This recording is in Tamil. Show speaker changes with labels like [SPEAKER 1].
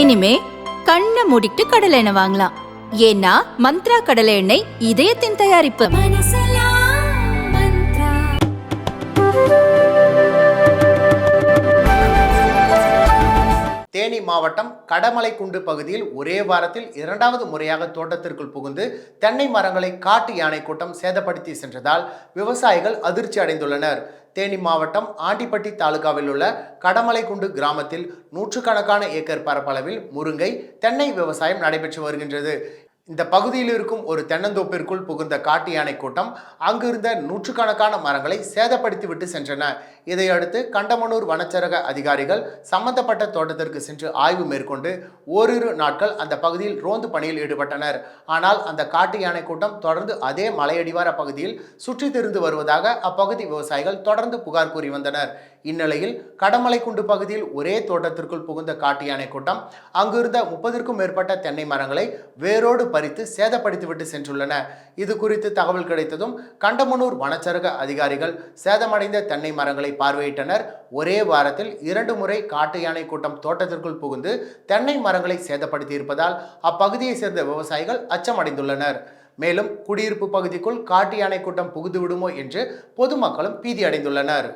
[SPEAKER 1] இனிமே கண்ணை மூடிட்டு கடலை எண்ணெய் வாங்கலாம். ஏன்னா மந்த்ரா கடலை எண்ணெய் இதயத்தின் தயாரிப்பு.
[SPEAKER 2] தேனி மாவட்டம் கடமலைக்குண்டு பகுதியில் ஒரே வாரத்தில் இரண்டாவது முறையாக தோட்டத்திற்குள் புகுந்து தென்னை மரங்களை காட்டு யானை கூட்டம் சேதப்படுத்தி சென்றதால் விவசாயிகள் அதிர்ச்சி அடைந்துள்ளனர். தேனி மாவட்டம் ஆண்டிப்பட்டி தாலுகாவில் உள்ள கடமலைக்குண்டு கிராமத்தில் நூற்றுக்கணக்கான ஏக்கர் பரப்பளவில் முருங்கை தென்னை விவசாயம் நடைபெற்று வருகின்றது. இந்த பகுதியில் இருக்கும் ஒரு தென்னந்தோப்பிற்குள் புகுந்த காட்டு யானை கூட்டம் அங்கிருந்த நூற்றுக்கணக்கான மரங்களை சேதப்படுத்திவிட்டு சென்றன. இதையடுத்து கண்டமனூர் வனச்சரக அதிகாரிகள் சம்பந்தப்பட்ட தோட்டத்திற்கு சென்று ஆய்வு மேற்கொண்டு ஓரிரு நாட்கள் அந்த பகுதியில் ரோந்து பணியில் ஈடுபட்டனர். ஆனால் அந்த காட்டு யானை கூட்டம் தொடர்ந்து அதே மலையடிவார பகுதியில் சுற்றி திரிந்து வருவதாக அப்பகுதி விவசாயிகள் தொடர்ந்து புகார் கூறி வந்தனர். இந்நிலையில் கடமலைக்குண்டு பகுதியில் ஒரே தோட்டத்திற்குள் புகுந்த காட்டு யானை கூட்டம் அங்கிருந்த முப்பதிற்கும் மேற்பட்ட தென்னை மரங்களை வேரோடு பறித்து சேதப்படுத்திவிட்டு சென்றுள்ளன. இது குறித்து தகவல் கிடைத்ததும் கண்டமனூர் வனச்சரக அதிகாரிகள் சேதமடைந்த தென்னை மரங்களை பார்வையிட்டனர். ஒரே வாரத்தில் இரண்டு முறை காட்டு யானை கூட்டம் தோட்டத்திற்குள் புகுந்து தென்னை மரங்களை சேதப்படுத்தி இருப்பதால் அப்பகுதியை சேர்ந்த விவசாயிகள் அச்சமடைந்துள்ளனர். மேலும் குடியிருப்பு பகுதிக்குள் காட்டு யானை கூட்டம் புகுந்து விடுமோ என்று பொதுமக்களும் பீதி அடைந்துள்ளனர்